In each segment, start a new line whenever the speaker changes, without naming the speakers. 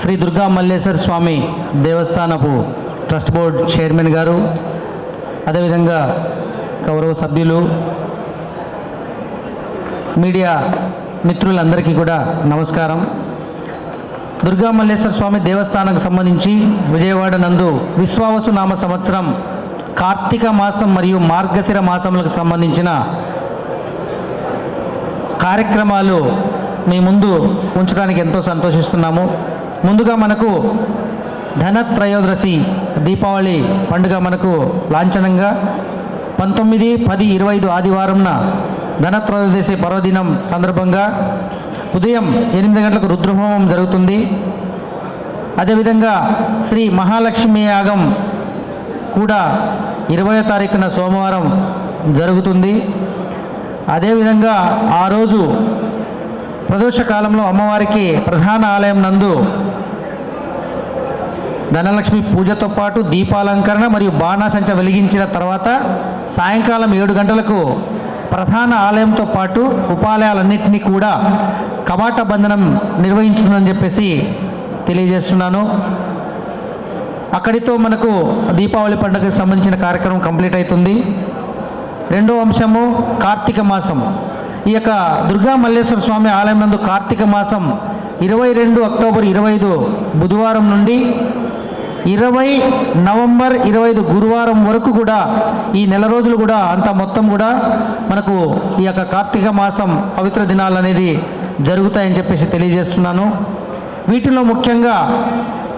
శ్రీ దుర్గా మల్లేశ్వర స్వామి దేవస్థానపు trust board chairman గారు అదేవిధంగా గౌరవ సభ్యులు మీడియా మిత్రులందరికీ కూడా నమస్కారం. దుర్గా మల్లేశ్వర స్వామి దేవస్థానానికి సంబంధించి విజయవాడ నందు విశ్వావసు నామ సంవత్సరం కార్తీక మాసం మరియు మార్గశిర మాసములకు సంబంధించిన కార్యక్రమాలు మీ ముందు ఉంచడానికి ఎంతో సంతోషిస్తున్నాము. ముందుగా మనకు ధనత్రయోదశి దీపావళి పండుగ మనకు లాంఛనంగా పంతొమ్మిది పది ఇరవై ఐదు ఆదివారంన ధనత్రయోదశి పర్వదినం సందర్భంగా ఉదయం ఎనిమిది గంటలకు రుద్రహోమం జరుగుతుంది. అదేవిధంగా శ్రీ మహాలక్ష్మి యాగం కూడా ఇరవై తారీఖున సోమవారం జరుగుతుంది. అదేవిధంగా ఆ రోజు ప్రదోష కాలంలో అమ్మవారికి ప్రధాన ఆలయం నందు ధనలక్ష్మి పూజతో పాటు దీపాలంకరణ మరియు బాణాసంచ వెలిగించిన తర్వాత సాయంకాలం ఏడు గంటలకు ప్రధాన ఆలయంతో పాటు ఉపాలయాలన్నింటినీ కూడా కవాట బంధనం నిర్వహించుందని చెప్పేసి తెలియజేస్తున్నాను. అక్కడితో మనకు దీపావళి పండుగకు సంబంధించిన కార్యక్రమం కంప్లీట్ అవుతుంది. రెండో అంశము కార్తీక మాసం ఈ యొక్క దుర్గా మల్లేశ్వర స్వామి ఆలయం నందు కార్తీక మాసం ఇరవై రెండు అక్టోబర్ ఇరవై ఐదు బుధవారం నుండి ఇరవై నవంబర్ ఇరవై ఐదు గురువారం వరకు కూడా ఈ నెల రోజులు కూడా అంత మొత్తం కూడా మనకు ఈ యొక్క కార్తీక మాసం పవిత్ర దినాలు అనేది జరుగుతాయని చెప్పేసి తెలియజేస్తున్నాను. వీటిలో ముఖ్యంగా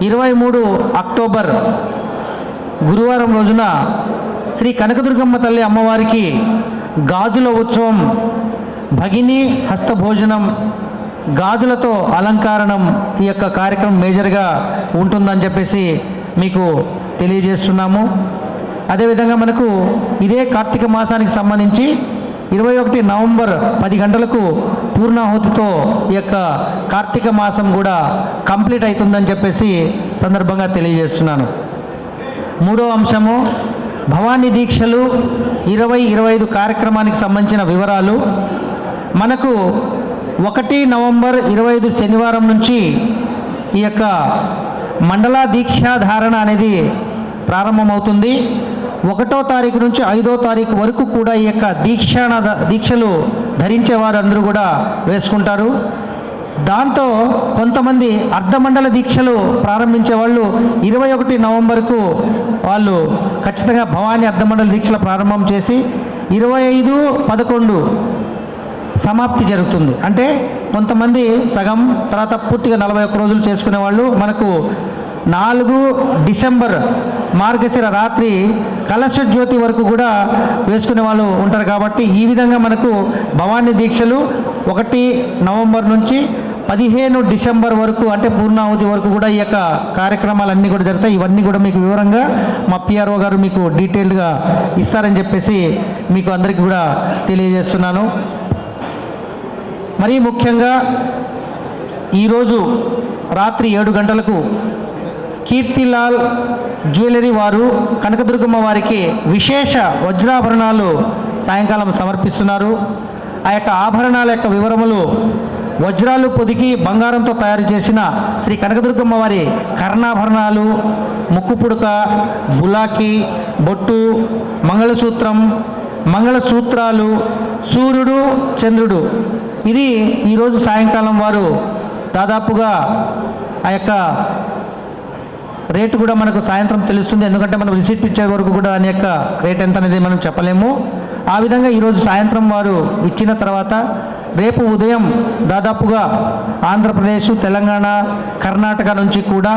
ఇరవై మూడు అక్టోబర్ గురువారం రోజున శ్రీ కనకదుర్గమ్మ తల్లి అమ్మవారికి గాజుల ఉత్సవం భగిని హస్తభోజనం గాజులతో అలంకారణం ఈ యొక్క కార్యక్రమం మేజర్గా ఉంటుందని చెప్పేసి మీకు తెలియజేస్తున్నాము. అదేవిధంగా మనకు ఇదే కార్తీక మాసానికి సంబంధించి ఇరవై ఒకటి నవంబర్ పది గంటలకు పూర్ణాహుతితో ఈ యొక్క కార్తీక మాసం కూడా కంప్లీట్ అవుతుందని చెప్పేసి సందర్భంగా తెలియజేస్తున్నాను. మూడో అంశము భవానీ దీక్షలు ఇరవై ఇరవై ఐదు కార్యక్రమానికి సంబంధించిన వివరాలు మనకు ఒకటి నవంబర్ ఇరవై ఐదు శనివారం నుంచి ఈ యొక్క మండల దీక్షాధారణ అనేది ప్రారంభమవుతుంది. ఒకటో తారీఖు నుంచి ఐదో తారీఖు వరకు కూడా ఈ యొక్క దీక్షాన దీక్షలు ధరించే వారందరూ కూడా వేసుకుంటారు. దాంతో కొంతమంది అర్ధమండల దీక్షలు ప్రారంభించే వాళ్ళు ఇరవై ఒకటి నవంబర్కు వాళ్ళు ఖచ్చితంగా భవానీ అర్ధమండల దీక్షల ప్రారంభం చేసి ఇరవై ఐదు పదకొండు సమాప్తి జరుగుతుంది. అంటే కొంతమంది సగం తర్వాత పూర్తిగా నలభై ఒక్క రోజులు చేసుకునే వాళ్ళు మనకు నాలుగు డిసెంబర్ మార్గశిర రాత్రి కలశ జ్యోతి వరకు కూడా వేసుకునే వాళ్ళు ఉంటారు కాబట్టి ఈ విధంగా మనకు భవానీ దీక్షలు ఒకటి నవంబర్ నుంచి పదిహేను డిసెంబర్ వరకు అంటే పూర్ణావధి వరకు కూడా ఈ యొక్క కార్యక్రమాలన్నీ కూడా జరుగుతాయి. ఇవన్నీ కూడా మీకు వివరంగా మా పిఆర్ఓ గారు మీకు డీటెయిల్డ్గా ఇస్తారని చెప్పేసి మీకు అందరికీ కూడా తెలియజేస్తున్నాను. మరీ ముఖ్యంగా ఈరోజు రాత్రి ఏడు గంటలకు కీర్తిలాల్ జ్యువెలరీ వారు కనకదుర్గమ్మ వారికి విశేష వజ్రాభరణాలు సాయంకాలం సమర్పిస్తున్నారు. ఆ యొక్క ఆభరణాల యొక్క వివరములు వజ్రాలు పొదికి బంగారంతో తయారు చేసిన శ్రీ కనకదుర్గమ్మ వారి కర్ణాభరణాలు ముక్కుపుడుక బులాకి బొట్టు మంగళసూత్రం మంగళసూత్రాలు సూర్యుడు చంద్రుడు ఇది ఈరోజు సాయంకాలం వారు దాదాపుగా ఆ యొక్క రేటు కూడా మనకు సాయంత్రం తెలుస్తుంది. ఎందుకంటే మనం రిసిప్ట్ ఇచ్చే వరకు కూడా దాని యొక్క రేట్ ఎంత అనేది మనం చెప్పలేము. ఆ విధంగా ఈరోజు సాయంత్రం వారు ఇచ్చిన తర్వాత రేపు ఉదయం దాదాపుగా ఆంధ్రప్రదేశ్ తెలంగాణ కర్ణాటక నుంచి కూడా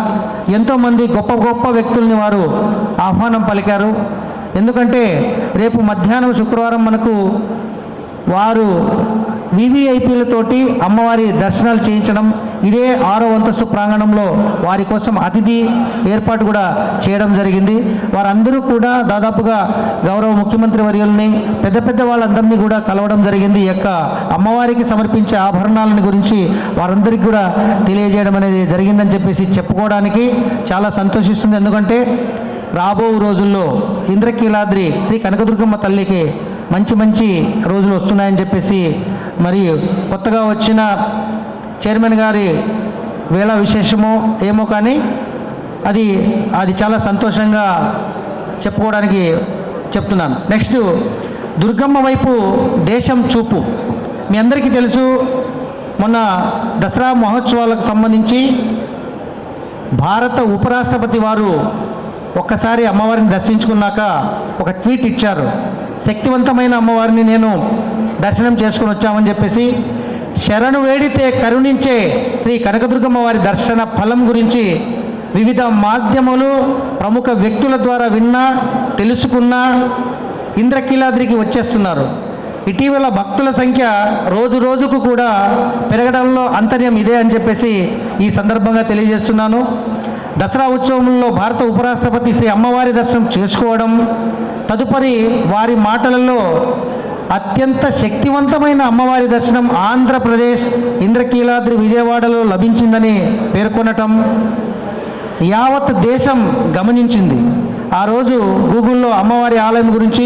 ఎంతోమంది గొప్ప గొప్ప వ్యక్తుల్ని వారు ఆహ్వానం పలికారు. ఎందుకంటే రేపు మధ్యాహ్నం శుక్రవారం మనకు వారు వివిఐపీలతోటి అమ్మవారి దర్శనాలు చేయించడం ఇదే ఆరో అంతస్తు ప్రాంగణంలో వారి కోసం అతిథి ఏర్పాటు కూడా చేయడం జరిగింది. వారందరూ కూడా దాదాపుగా గౌరవ ముఖ్యమంత్రి వర్యుల్ని పెద్ద పెద్ద వాళ్ళందరినీ కూడా కలవడం జరిగింది. యొక్క అమ్మవారికి సమర్పించే ఆభరణాలను గురించి వారందరికీ కూడా తెలియజేయడం అనేది జరిగిందని చెప్పేసి చెప్పుకోవడానికి చాలా సంతోషిస్తుంది. ఎందుకంటే రాబో రోజుల్లో ఇంద్రకీలాద్రి శ్రీ కనకదుర్గమ్మ తల్లికి మంచి మంచి రోజులు వస్తున్నాయని చెప్పేసి మరి కొత్తగా వచ్చిన చైర్మన్ గారి వేళ విశేషమో ఏమో కానీ అది అది చాలా సంతోషంగా చెప్పుకోవడానికి చెప్తున్నాను. నెక్స్ట్ దుర్గమ్మ వైపు దేశం చూపు. మీ అందరికీ తెలుసు మొన్న దసరా మహోత్సవాలకు సంబంధించి భారత ఉపరాష్ట్రపతి వారు ఒక్కసారి అమ్మవారిని దర్శించుకున్నాక ఒక ట్వీట్ ఇచ్చారు. శక్తివంతమైన అమ్మవారిని నేను దర్శనం చేసుకుని వచ్చామని చెప్పేసి శరణు వేడితే కరుణించే శ్రీ కనకదుర్గమ్మ వారి దర్శన ఫలం గురించి వివిధ మాధ్యములు ప్రముఖ వ్యక్తుల ద్వారా విన్నా తెలుసుకున్నా ఇంద్రకీలాద్రికి వచ్చేస్తున్నారు. ఇటీవల భక్తుల సంఖ్య రోజు రోజుకు కూడా పెరగడంలో అంతర్యం ఇదే అని చెప్పేసి ఈ సందర్భంగా తెలియజేస్తున్నాను. దసరా ఉత్సవంలో భారత ఉపరాష్ట్రపతి శ్రీ అమ్మవారి దర్శనం చేసుకోవడం తదుపరి వారి మాటలలో అత్యంత శక్తివంతమైన అమ్మవారి దర్శనం ఆంధ్రప్రదేశ్ ఇంద్రకీలాద్రి విజయవాడలో లభించిందని పేర్కొనటం యావత్ దేశం గమనించింది. ఆ రోజు గూగుల్లో అమ్మవారి ఆలయం గురించి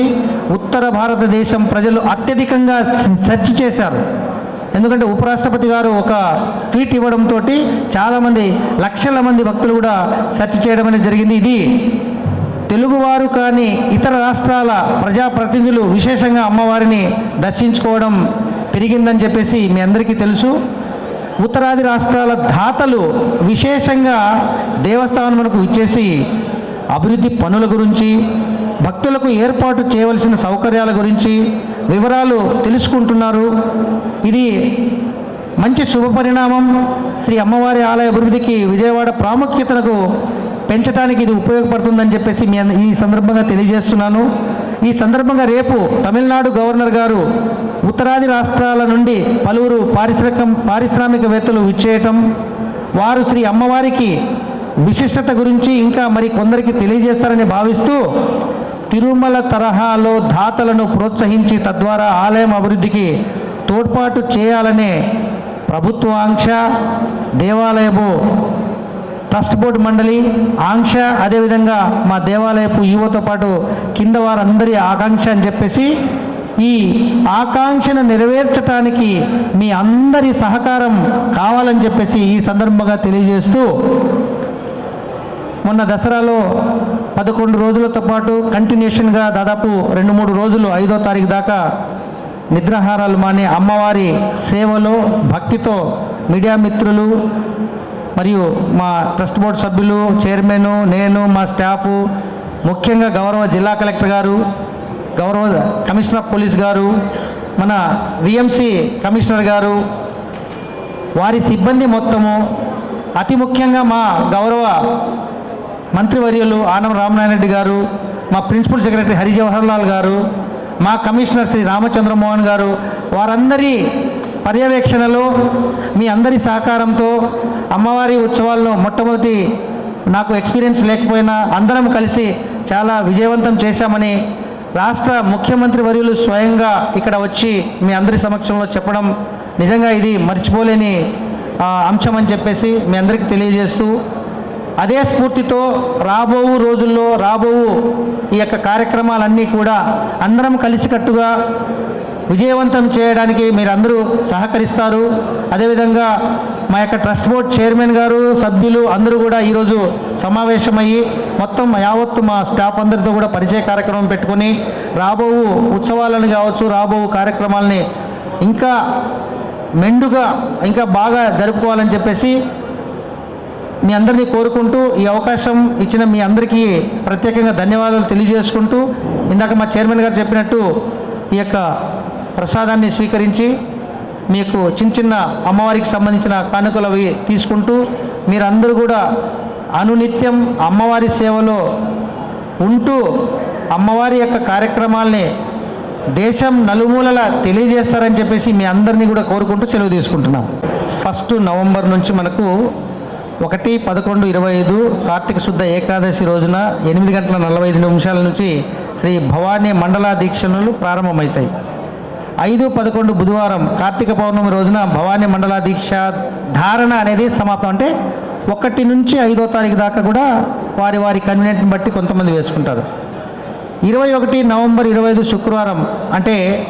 ఉత్తర భారతదేశం ప్రజలు అత్యధికంగా సెర్చ్ చేశారు. ఎందుకంటే ఉపరాష్ట్రపతి గారు ఒక ట్వీట్ ఇవ్వడంతో చాలామంది లక్షల మంది భక్తులు కూడా సెర్చ్ చేయడం అనేది జరిగింది. ఇది తెలుగువారు కానీ ఇతర రాష్ట్రాల ప్రజాప్రతినిధులు విశేషంగా అమ్మవారిని దర్శించుకోవడం పెరిగిందని చెప్పేసి మీ అందరికీ తెలుసు. ఉత్తరాది రాష్ట్రాల దాతలు విశేషంగా దేవస్థానములకు ఇచ్చేసి అభివృద్ధి పనుల గురించి భక్తులకు ఏర్పాటు చేయవలసిన సౌకర్యాల గురించి వివరాలు తెలుసుకుంటున్నారు. ఇది మంచి శుభ పరిణామం శ్రీ అమ్మవారి ఆలయ అభివృద్ధికి విజయవాడ ప్రాముఖ్యతకు పెంచడానికి ఇది ఉపయోగపడుతుందని చెప్పేసి మీ ఈ సందర్భంగా తెలియజేస్తున్నాను. ఈ సందర్భంగా రేపు తమిళనాడు గవర్నర్ గారు ఉత్తరాది రాష్ట్రాల నుండి పలువురు పారిశ్రామిక పారిశ్రామికవేత్తలు విచ్చేయటం వారు శ్రీ అమ్మవారికి విశిష్టత గురించి ఇంకా మరి కొందరికి తెలియజేస్తారని భావిస్తూ తిరుమల తరహాలో దాతలను ప్రోత్సహించి తద్వారా ఆలయం అభివృద్ధికి తోడ్పాటు చేయాలనే ప్రభుత్వ ఆంక్ష ట్రస్ట్ బోర్డు మండలి ఆంక్ష అదేవిధంగా మా దేవాలయపు ఈవోతో పాటు కింద వారందరి ఆకాంక్ష అని చెప్పేసి ఈ ఆకాంక్షను నెరవేర్చడానికి మీ అందరి సహకారం కావాలని చెప్పేసి ఈ సందర్భంగా తెలియజేస్తూ మొన్న దసరాలో పదకొండు రోజులతో పాటు కంటిన్యూషన్గా దాదాపు రెండు మూడు రోజులు ఐదో తారీఖు దాకా నిద్రాహారాలు మానే అమ్మవారి సేవలో భక్తితో మీడియా మిత్రులు మరియు మా ట్రస్ట్ బోర్డు సభ్యులు చైర్మన్ నేను మా స్టాఫ్ ముఖ్యంగా గౌరవ జిల్లా కలెక్టర్ గారు గౌరవ కమిషనర్ ఆఫ్ పోలీస్ గారు మన విఎంసి కమిషనర్ గారు వారి సిబ్బంది మొత్తము అతి ముఖ్యంగా మా గౌరవ మంత్రివర్యులు ఆనం రామనారాయణ రెడ్డి గారు మా ప్రిన్సిపల్ సెక్రటరీ హరి జవహర్ లాల్ గారు మా కమిషనర్ శ్రీ రామచంద్రమోహన్ గారు వారందరి పర్యవేక్షణలో మీ అందరి సహకారంతో అమ్మవారి ఉత్సవాల్లో మొట్టమొదటి నాకు ఎక్స్పీరియన్స్ లేకపోయినా అందరం కలిసి చాలా విజయవంతం చేశామని రాష్ట్ర ముఖ్యమంత్రి వర్యులు స్వయంగా ఇక్కడ వచ్చి మీ అందరి సమక్షంలో చెప్పడం నిజంగా ఇది మర్చిపోలేని అంశం అని చెప్పేసి మీ అందరికీ తెలియజేస్తూ అదే స్ఫూర్తితో రాబో రోజుల్లో రాబో ఈ యొక్క కార్యక్రమాలన్నీ కూడా అందరం కలిసికట్టుగా విజయవంతం చేయడానికి మీరందరూ సహకరిస్తారు. అదేవిధంగా మా యొక్క ట్రస్ట్ బోర్డ్ చైర్మన్ గారు సభ్యులు అందరూ కూడా ఈరోజు సమావేశమయ్యి మొత్తం యావత్తు మా స్టాఫ్ అందరితో కూడా పరిచయ కార్యక్రమం పెట్టుకొని రాబో ఉత్సవాలను కావచ్చు రాబో కార్యక్రమాలని ఇంకా మెండుగా ఇంకా బాగా జరుపుకోవాలని చెప్పేసి మీ అందరినీ కోరుకుంటూ ఈ అవకాశం ఇచ్చిన మీ అందరికీ ప్రత్యేకంగా ధన్యవాదాలు తెలియజేసుకుంటూ ఇందాక మా చైర్మన్ గారు చెప్పినట్టు ఈ యొక్క ప్రసాదాన్ని స్వీకరించి మీకు చిన్న చిన్న అమ్మవారికి సంబంధించిన కానుకలు అవి తీసుకుంటూ మీరందరూ కూడా అనునిత్యం అమ్మవారి సేవలో ఉంటూ అమ్మవారి యొక్క కార్యక్రమాల్ని దేశం నలుమూలల తెలియజేస్తారని చెప్పేసి మీ అందరినీ కూడా కోరుకుంటూ సెలవు తీసుకుంటున్నాం. ఫస్ట్ నవంబర్ నుంచి మనకు ఒకటి పదకొండు ఇరవై ఐదు కార్తీక శుద్ధ ఏకాదశి రోజున ఎనిమిది గంటల నలభై ఐదు నిమిషాల నుంచి శ్రీ భవానీ మండల దీక్షలు ప్రారంభమవుతాయి. ఐదు పదకొండు బుధవారం కార్తీక పౌర్ణమి రోజున భవానీ మండల దీక్ష ధారణ అనేది సమాప్తం. అంటే ఒకటి నుంచి ఐదో తారీఖు దాకా కూడా వారి వారి కన్వీనియంట్ని బట్టి కొంతమంది వేసుకుంటారు. ఇరవై ఒకటి నవంబర్ ఇరవై ఐదు శుక్రవారం అంటే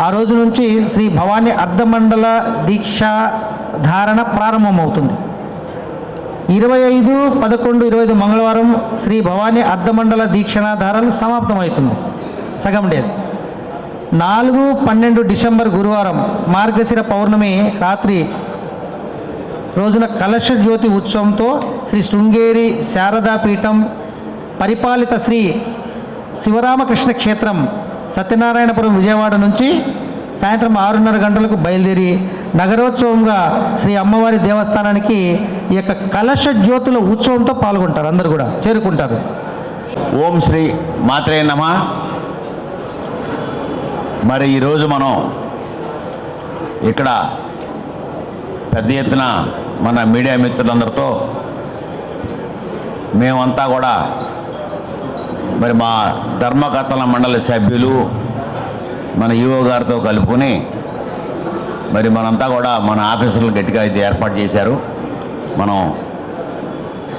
ఆ రోజు నుంచి శ్రీ భవానీ అర్ధమండల దీక్ష ధారణ ప్రారంభమవుతుంది. ఇరవై ఐదు పదకొండు ఇరవై ఐదు మంగళవారం శ్రీ భవానీ అర్ధమండల దీక్షణ ధారణ సమాప్తమవుతుంది. సగం డేస్. నాలుగు పన్నెండు డిసెంబర్ గురువారం మార్గశిర పౌర్ణమి రాత్రి రోజున కలశ జ్యోతి ఉత్సవంతో శ్రీ శృంగేరి శారదాపీఠం పరిపాలిత శ్రీ శివరామకృష్ణ క్షేత్రం సత్యనారాయణపురం విజయవాడ నుంచి సాయంత్రం ఆరున్నర గంటలకు బయలుదేరి నగరోత్సవంగా శ్రీ అమ్మవారి దేవస్థానానికి ఈ యొక్క కలశ జ్యోతుల ఉత్సవంతో పాల్గొంటారు అందరు కూడా చేరుకుంటారు.
ఓం శ్రీ మాత్రే నమ. మరి ఈరోజు మనం ఇక్కడ పెద్ద ఎత్తున మన మీడియా మిత్రులందరితో మేమంతా కూడా మరి మా ధర్మకర్తల మండలి సభ్యులు మన ఈవో గారితో కలుపుకొని మరి మనంతా కూడా మన ఆఫీసులు గట్టిగా అయితే ఏర్పాటు చేశారు. మనం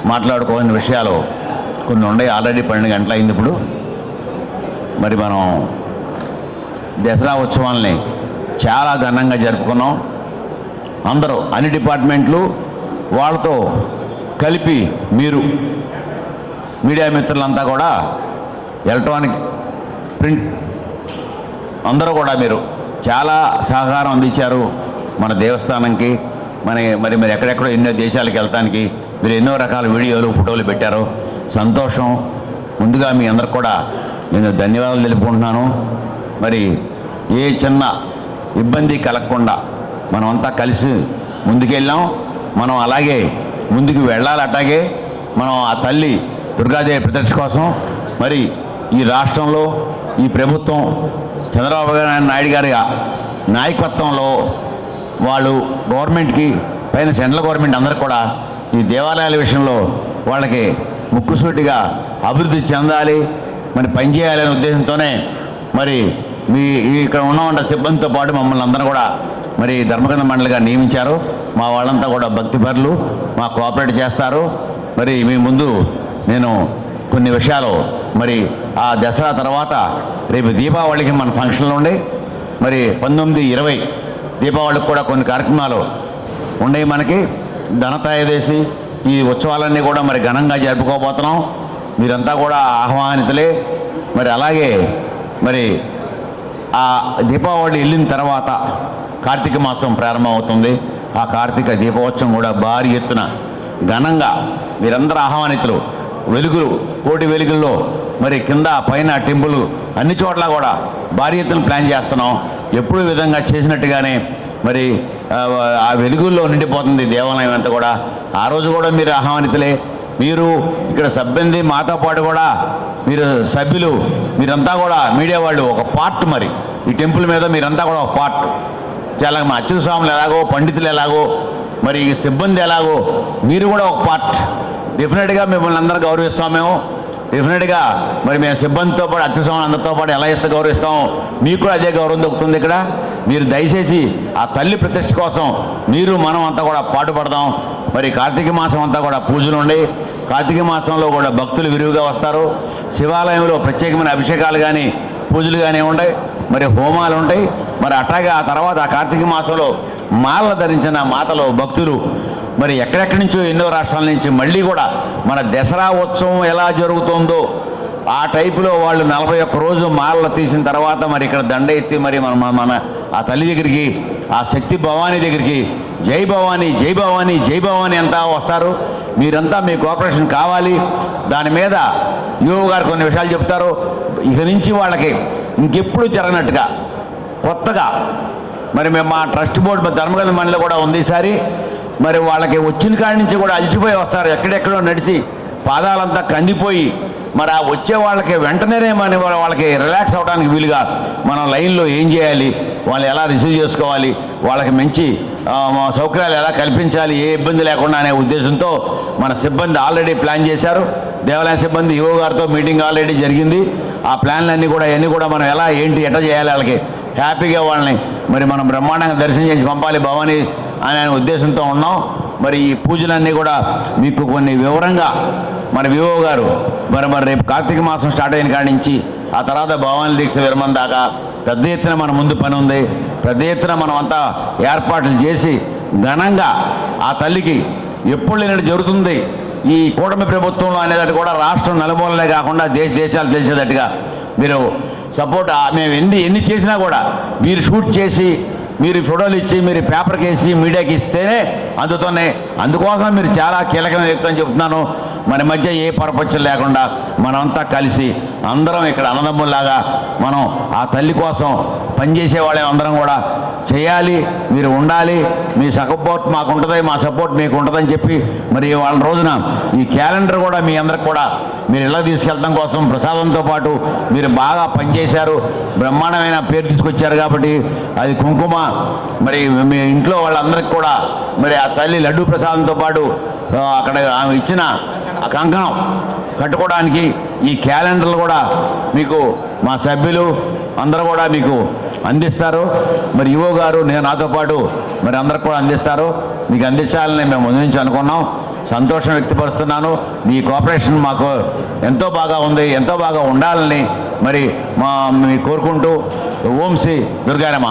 మాట్లాడుకోవాల్సిన విషయాలు కొన్ని ఉన్నాయి ఆల్రెడీ పన్నెండు గంటల అయింది ఇప్పుడు. మరి మనం దసరా ఉత్సవాల్ని చాలా ఘనంగా జరుపుకున్నాం. అందరూ అన్ని డిపార్ట్మెంట్లు వాళ్ళతో కలిపి మీరు మీడియా మిత్రులంతా కూడా ఎలక్ట్రానిక్ ప్రింట్ అందరూ కూడా మీరు చాలా సహకారం అందించారు మన దేవస్థానంకి మన మరి మరి ఎక్కడెక్కడో ఎన్నో దేశాలకు వెళ్తానికి మీరు ఎన్నో రకాల వీడియోలు ఫోటోలు పెట్టారు. సంతోషం. ముందుగా మీ అందరికి కూడా నేను ధన్యవాదాలు తెలుపుకుంటున్నాను. మరి ఏ చిన్న ఇబ్బంది కలగకుండా మనమంతా కలిసి ముందుకెళ్ళాం. మనం అలాగే ముందుకు వెళ్ళాలి అట్లాగే మనం ఆ తల్లి దుర్గాదేవి ప్రదర్శన కోసం మరి ఈ రాష్ట్రంలో ఈ ప్రభుత్వం చంద్రబాబు నాయుడు గారి నాయకత్వంలో వాళ్ళు గవర్నమెంట్కి పైన సెంట్రల్ గవర్నమెంట్ అందరు కూడా ఈ దేవాలయాల విషయంలో వాళ్ళకి ముక్కుసూటిగా అభివృద్ధి చెందాలి మరి పనిచేయాలనే ఉద్దేశంతోనే మరి మీ ఇక్కడ ఉన్న సిబ్బందితో పాటు మమ్మల్ని అందరూ కూడా మరి ధర్మగంధ మండలిగా నియమించారు. మా వాళ్ళంతా కూడా భక్తిపరులు మా కోఆపరేట్ చేస్తారు. మరి మీ ముందు నేను కొన్ని విషయాలు మరి ఆ దసరా తర్వాత రేపు దీపావళికి మన ఫంక్షన్లు ఉండి. మరి పంతొమ్మిది ఇరవై దీపావళికి కూడా కొన్ని కార్యక్రమాలు ఉన్నాయి మనకి. ధనత్రయోదశి ఈ ఉత్సవాలన్నీ కూడా మరి ఘనంగా జరుపుకోబోతున్నాం. మీరంతా కూడా ఆహ్వానితులే. మరి అలాగే మరి ఆ దీపావళి వెళ్ళిన తర్వాత కార్తీక మాసం ప్రారంభమవుతుంది. ఆ కార్తీక దీపోత్సవం కూడా భారీ ఎత్తున ఘనంగా మీరందరూ ఆహ్వానితులు వెలుగులు కోటి వెలుగుల్లో మరి కింద పైన టెంపుల్ అన్ని చోట్ల కూడా భారీ ఎత్తున ప్లాన్ చేస్తున్నాం. ఎప్పుడు విధంగా చేసినట్టుగానే మరి ఆ, ఆ వెలుగుల్లో నిండిపోతుంది దేవాలయం అంతా కూడా. ఆ రోజు కూడా మీరు ఆహ్వానితులే. మీరు ఇక్కడ సబ్బంది మాతో పాటు కూడా మీరు సభ్యులు మీరంతా కూడా మీడియా వాళ్ళు ఒక పార్ట్ మరి. ఈ టెంపుల్ మీద మీరంతా కూడా ఒక పార్ట్ చాలా మా అచ్యుత స్వాములు ఎలాగో పండితులు ఎలాగో మరి ఈ సిబ్బంది ఎలాగో మీరు కూడా ఒక పార్ట్ డెఫినెట్గా మిమ్మల్ని అందరూ గౌరవిస్తాం మేము. డెఫినెట్గా మరి మేము సిబ్బందితో పాటు అత్యుత స్వాములు అందరితో పాటు ఎలా ఇస్తే గౌరవిస్తాం మీకు కూడా అదే గౌరవం దొరుకుతుంది ఇక్కడ. మీరు దయచేసి ఆ తల్లి ప్రతిష్ట కోసం మీరు మనం అంతా కూడా పాటుపడదాం. మరి కార్తీక మాసం అంతా కూడా పూజలు ఉండి కార్తీక మాసంలో కూడా భక్తులు విరివిగా వస్తారు. శివాలయంలో ప్రత్యేకమైన అభిషేకాలు కానీ పూజలు కానీ ఉంటాయి మరి హోమాలు ఉంటాయి మరి అట్లాగే ఆ తర్వాత ఆ కార్తీక మాసంలో మాలలు ధరించిన మాతలు భక్తులు మరి ఎక్కడెక్కడి నుంచో ఎన్నో రాష్ట్రాల నుంచి మళ్ళీ కూడా మన దసరా ఉత్సవం ఎలా జరుగుతుందో ఆ టైపులో వాళ్ళు నలభై ఒక్క రోజు మాలలు తీసిన తర్వాత మరి ఇక్కడ దండ ఎత్తి మరి మన- మన ఆ తల్లి దగ్గరికి ఆ శక్తి భవానీ దగ్గరికి జై భవానీ జై భవానీ జై భవానీ అంతా వస్తారు. మీరంతా మీ కోఆపరేషన్ కావాలి. దాని మీద యువ గారు కొన్ని విషయాలు చెప్తారు. ఇక నుంచి వాళ్ళకి ఇంకెప్పుడు జరగనట్టుగా కొత్తగా. మరి మేము మా ట్రస్ట్ బోర్డు ధర్మగల మండలి కూడా ఉంది ఈసారి మరి వాళ్ళకి వచ్చిన కాడి నుంచి కూడా అలిచిపోయి వస్తారు. ఎక్కడెక్కడో నడిచి పాదాలంతా కందిపోయి మరి ఆ వచ్చే వాళ్ళకి వెంటనే మన వాళ్ళకి రిలాక్స్ అవడానికి వీలుగా మనం లైన్లో ఏం చేయాలి? వాళ్ళు ఎలా రిసీవ్ చేసుకోవాలి? వాళ్ళకి మంచి సౌకర్యాలు ఎలా కల్పించాలి? ఏ ఇబ్బంది లేకుండా అనే ఉద్దేశంతో మన సిబ్బంది ఆల్రెడీ ప్లాన్ చేశారు. దేవాలయ సిబ్బంది ఈవో గారితో మీటింగ్ ఆల్రెడీ జరిగింది. ఆ ప్లాన్లన్నీ కూడా అన్నీ కూడా మనం ఎలా ఏంటి ఎట్లా చేయాలి వాళ్ళకి? హ్యాపీగా వాళ్ళని మరి మనం బ్రహ్మాండంగా దర్శనం చేసి పంపాలి భవాని అనే ఉద్దేశంతో ఉన్నాం. మరి ఈ పూజలన్నీ కూడా మీకు కొన్ని వివరంగా మన వివో గారు మరి మరి రేపు కార్తీక మాసం స్టార్ట్ అయిన కాడి నుంచి ఆ తర్వాత భవానీ దీక్ష విరమణ దాకా పెద్ద ఎత్తున మన ముందు పని ఉంది. పెద్ద ఎత్తున మనం అంతా ఏర్పాట్లు చేసి ఘనంగా ఆ తల్లికి ఎప్పుడు లేనట్టు జరుగుతుంది. ఈ కూటమి ప్రభుత్వంలో అనేటట్టు కూడా రాష్ట్రం నలుమూలనే కాకుండా దేశ దేశాలు తెలిసేటట్టుగా మీరు సపోర్ట్ మేము ఎన్ని ఎన్ని చేసినా కూడా మీరు షూట్ చేసి మీరు ఫోటోలు ఇచ్చి మీరు పేపర్కి వేసి మీడియాకి ఇస్తేనే అందుతున్నాయి అందుకోసం మీరు చాలా కీలకమైన వ్యక్తి అని చెప్తున్నాను. మన మధ్య ఏ పరపక్షం లేకుండా మనమంతా కలిసి అందరం ఇక్కడ అన్నదమ్ముల్లాగా మనం ఆ తల్లి కోసం పనిచేసే వాళ్ళే అందరం కూడా చేయాలి మీరు ఉండాలి మీ సపోర్ట్ మాకు ఉంటుంది మా సపోర్ట్ మీకు ఉంటుందని చెప్పి మరి వాళ్ళ రోజున ఈ క్యాలెండర్ కూడా మీ అందరికి కూడా మీరు ఇలా తీసుకెళ్ళడం కోసం ప్రసాదంతో పాటు మీరు బాగా పనిచేశారు బ్రహ్మాండమైన పేరు తీసుకొచ్చారు కాబట్టి అది కుంకుమ మరి మీ ఇంట్లో వాళ్ళందరికీ కూడా మరి ఆ తల్లి లడ్డు ప్రసాదంతో పాటు అక్కడ ఆమె ఇచ్చిన ఆ కంకణం కట్టుకోవడానికి ఈ క్యాలెండర్లు కూడా మీకు మా సభ్యులు అందరూ కూడా మీకు అందిస్తారు. మరి యువో గారు నేను నాతో పాటు మరి అందరికి కూడా అందిస్తారు. మీకు అందించాలని మేము ముందు నుంచి అనుకున్నాం. సంతోషం వ్యక్తపరుస్తున్నాను. మీ కోఆపరేషన్ మాకు ఎంతో బాగా ఉంది ఎంతో బాగా ఉండాలని మరి మా మీ కోరుకుంటూ ఓం శ్రీ దుర్గారమ్మ.